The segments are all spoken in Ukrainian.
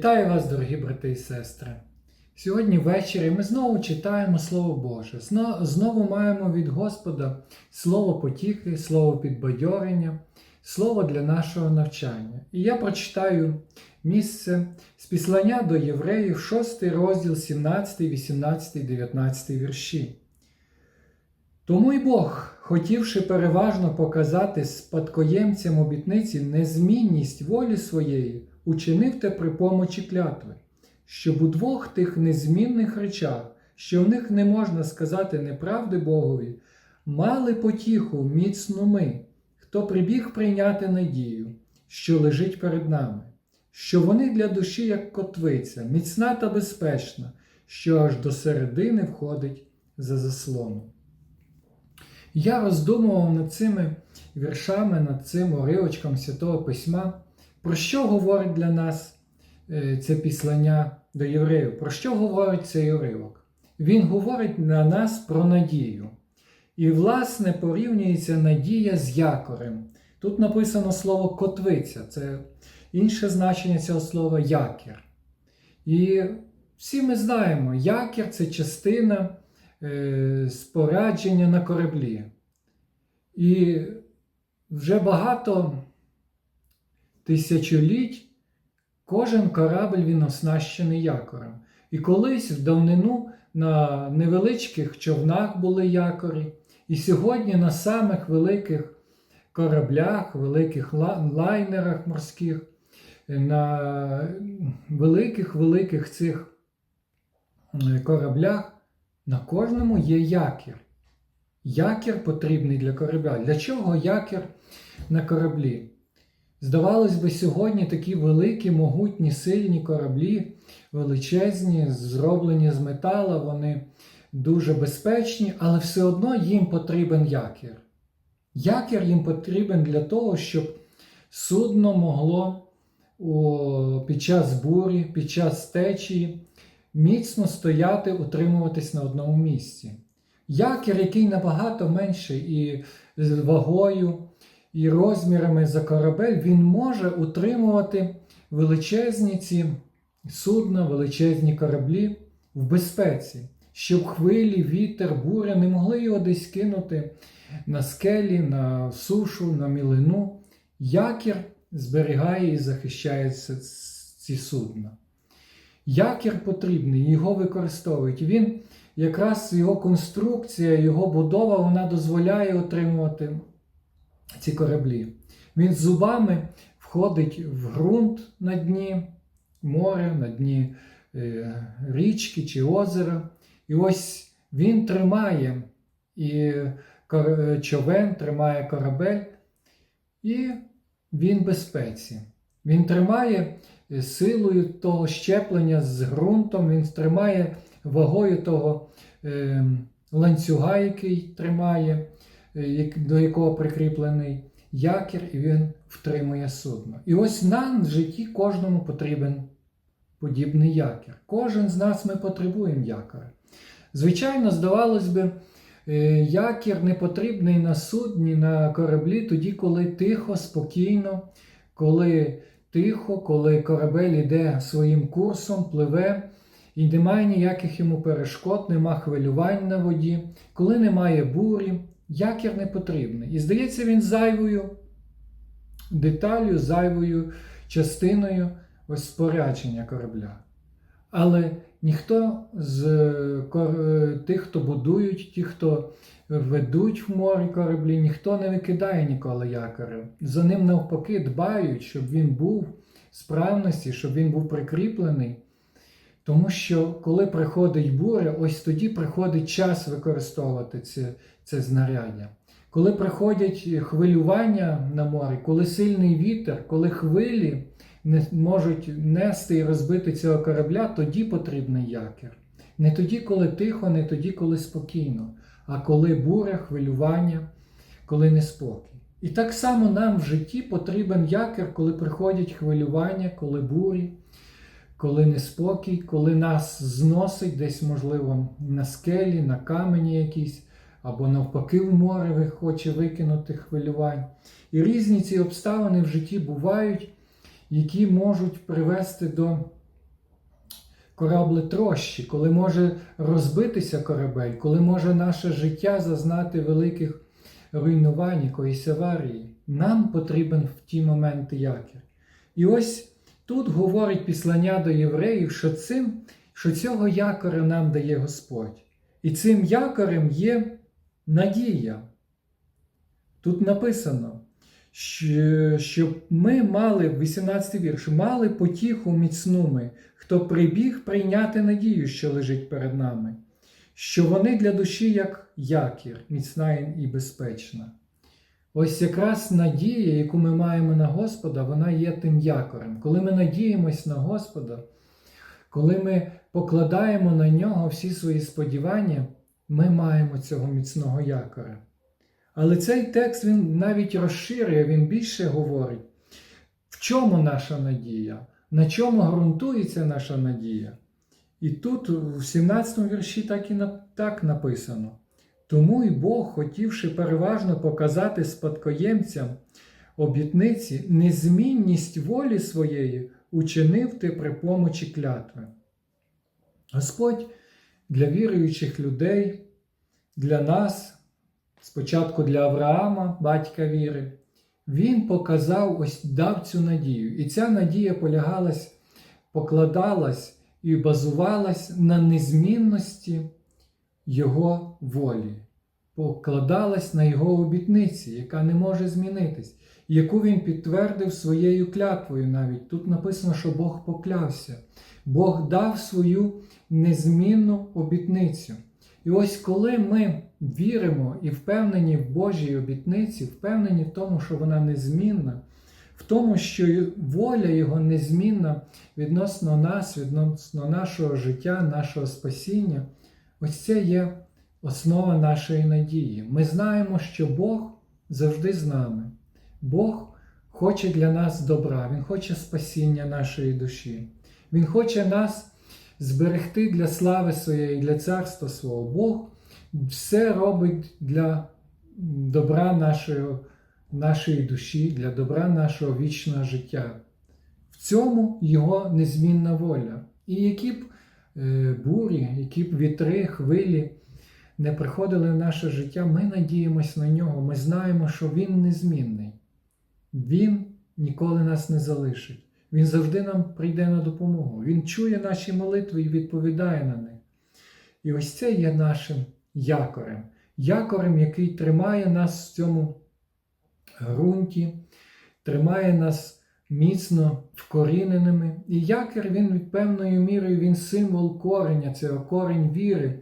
Вітаю вас, дорогі брати і сестри. Сьогодні ввечері ми знову читаємо Слово Боже. Знову маємо від Господа слово потіхи, слово підбадьорення, слово для нашого навчання. І я прочитаю місце з післання до євреїв, 6 розділ, 17, 18, 19 вірші. Тому й Бог, хотівши переважно показати спадкоємцям обітниці незмінність волі своєї, учинив те при помочі клятви, щоб у двох тих незмінних речах, що в них не можна сказати неправди Богові, мали потіху міцну ми, хто прибіг прийняти надію, що лежить перед нами, що вони для душі, як котвиця, міцна та безпечна, що аж до середини входить за заслону. Я роздумував над цими віршами, над цим уривочком Святого Письма, про що говорить для нас е, це післання до євреїв, про що говорить цей уривок? Він говорить на нас про надію. І, власне, порівнюється надія з якорем. Тут написано слово котвиця, це інше значення цього слова якір. І всі ми знаємо, якір це частина е, спорядження на кораблі. І вже багато тисячоліть кожен корабль він оснащений якорем. І колись в давнину на невеличких човнах були якорі, і сьогодні на самих великих кораблях, великих лайнерах морських, на великих-великих цих кораблях на кожному є якір. Якір потрібний для корабля. Для чого якір на кораблі? Здавалось би, сьогодні такі великі, могутні, сильні кораблі, величезні, зроблені з метала, вони дуже безпечні, але все одно їм потрібен якір. Якір їм потрібен для того, щоб судно могло о, під час бурі, під час течії міцно стояти, утримуватись на одному місці. Якір, який набагато менший і з вагою, і розмірами за корабель, він може утримувати величезні ці судна, величезні кораблі в безпеці, щоб хвилі, вітер, буря не могли його десь кинути на скелі, на сушу, на мілину. Якір зберігає і захищає ці судна. Якір потрібний, його використовують. Він якраз його конструкція, його будова вона дозволяє отримувати ці кораблі. Він зубами входить в ґрунт на дні моря, на дні е, річки чи озера. І ось він тримає і е, човен, тримає корабель, і він в безпеці. Він тримає е, силою того щеплення з ґрунтом, він тримає вагою того е, ланцюга, який тримає, до якого прикріплений якір, і він втримує судно. І ось нам в житті кожному потрібен подібний якір. Кожен з нас ми потребуємо якора. Звичайно, здавалось би, е, якір не потрібний на судні, на кораблі, тоді, коли тихо, спокійно, коли тихо, коли корабель іде своїм курсом, пливе, і немає ніяких йому перешкод, нема хвилювань на воді, коли немає бурі, якір не потрібний. І здається, він зайвою деталю, зайвою частиною ось спорядження корабля. Але ніхто з е, е, тих, хто будують, ті, хто ведуть в морі кораблі, ніхто не викидає ніколи якоря. За ним навпаки дбають, щоб він був справності, щоб він був прикріплений. Тому що коли приходить буря, ось тоді приходить час використовувати це, це знаряддя. Коли приходять хвилювання на морі, коли сильний вітер, коли хвилі не можуть нести і розбити цього корабля, тоді потрібний якір. Не тоді, коли тихо, не тоді, коли спокійно, а коли буря, хвилювання, коли неспокій. І так само нам в житті потрібен якір, коли приходять хвилювання, коли бурі, коли неспокій, коли нас зносить десь, можливо, на скелі, на камені якісь, або навпаки в море хоче викинути хвилювань. І різні ці обставини в житті бувають, які можуть привести до кораблетрощі, коли може розбитися корабель, коли може наше життя зазнати великих руйнувань, якоїсь аварії. Нам потрібен в ті моменти якір. І ось тут говорить післання до євреїв, що, цим, що цього якоря нам дає Господь. І цим якорем є надія. Тут написано, щоб ми мали, 18 вірш, мали потіху міцну ми, хто прибіг прийняти надію, що лежить перед нами, що вони для душі як якір, міцна і безпечна. Ось якраз надія, яку ми маємо на Господа, вона є тим якорем. Коли ми надіємось на Господа, коли ми покладаємо на нього всі свої сподівання, ми маємо цього міцного якоря. Але цей текст він навіть розширює, він більше говорить, в чому наша надія, на чому ґрунтується наша надія. І тут в 17 вірші так і так написано. Тому й Бог, хотівши переважно показати спадкоємцям обітниці, незмінність волі своєї учинив ти при помочі клятви. Господь для віруючих людей, для нас, спочатку для Авраама, батька віри, він показав, ось дав цю надію. І ця надія полягалась, покладалась і базувалась на незмінності Його волі, покладалась на Його обітниці, яка не може змінитись, яку він підтвердив своєю клятвою навіть. Тут написано, що Бог поклявся. Бог дав свою незмінну обітницю. І ось коли ми віримо і впевнені в Божій обітниці, впевнені в тому, що вона незмінна, в тому, що воля Його незмінна відносно нас, відносно нашого життя, нашого спасіння, ось це є основа нашої надії. Ми знаємо, що Бог завжди з нами. Бог хоче для нас добра, Він хоче спасіння нашої душі. Він хоче нас зберегти для слави своєї, для царства свого. Бог все робить для добра нашої, нашої душі, для добра нашого вічного життя. В цьому Його незмінна воля. І які б бурі, які б вітри, хвилі не приходили в наше життя, ми надіємось на нього. Ми знаємо, що Він незмінний. Він ніколи нас не залишить. Він завжди нам прийде на допомогу. Він чує наші молитви і відповідає на них. І ось це є нашим якорем. Якорем, який тримає нас в цьому ґрунті, тримає нас міцно вкоріненими. І якір він певною мірою він символ кореня, це корінь віри,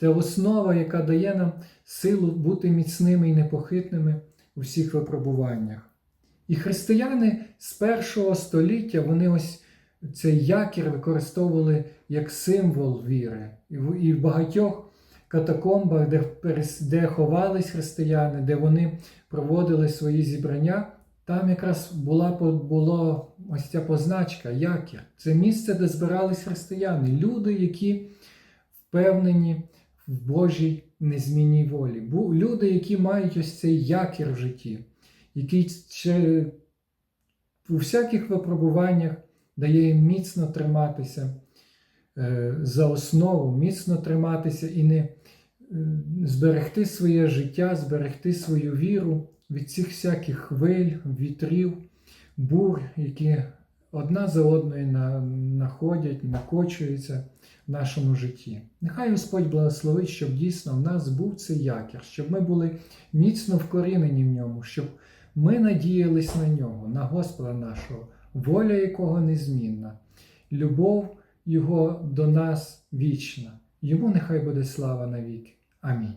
це основа, яка дає нам силу бути міцними і непохитними у всіх випробуваннях. І християни з першого століття вони ось цей якір використовували як символ віри. І в, багатьох катакомбах, де, де ховались християни, де вони проводили свої зібрання, там якраз була було ось ця позначка якір. Це місце, де збирались християни, люди, які впевнені в Божій незмінній волі. Люди, які мають ось цей якір в житті який у всяких випробуваннях дає їм міцно триматися е, за основу, міцно триматися і не е, зберегти своє життя, зберегти свою віру від цих всяких хвиль, вітрів, бур, які одна за одною находять, накочуються в нашому житті. Нехай Господь благословить, щоб дійсно в нас був цей якір, щоб ми були міцно вкорінені в ньому, щоб ми надіялись на нього, на Господа нашого, воля якого незмінна, любов Його до нас вічна. Йому нехай буде слава навіки. Амінь.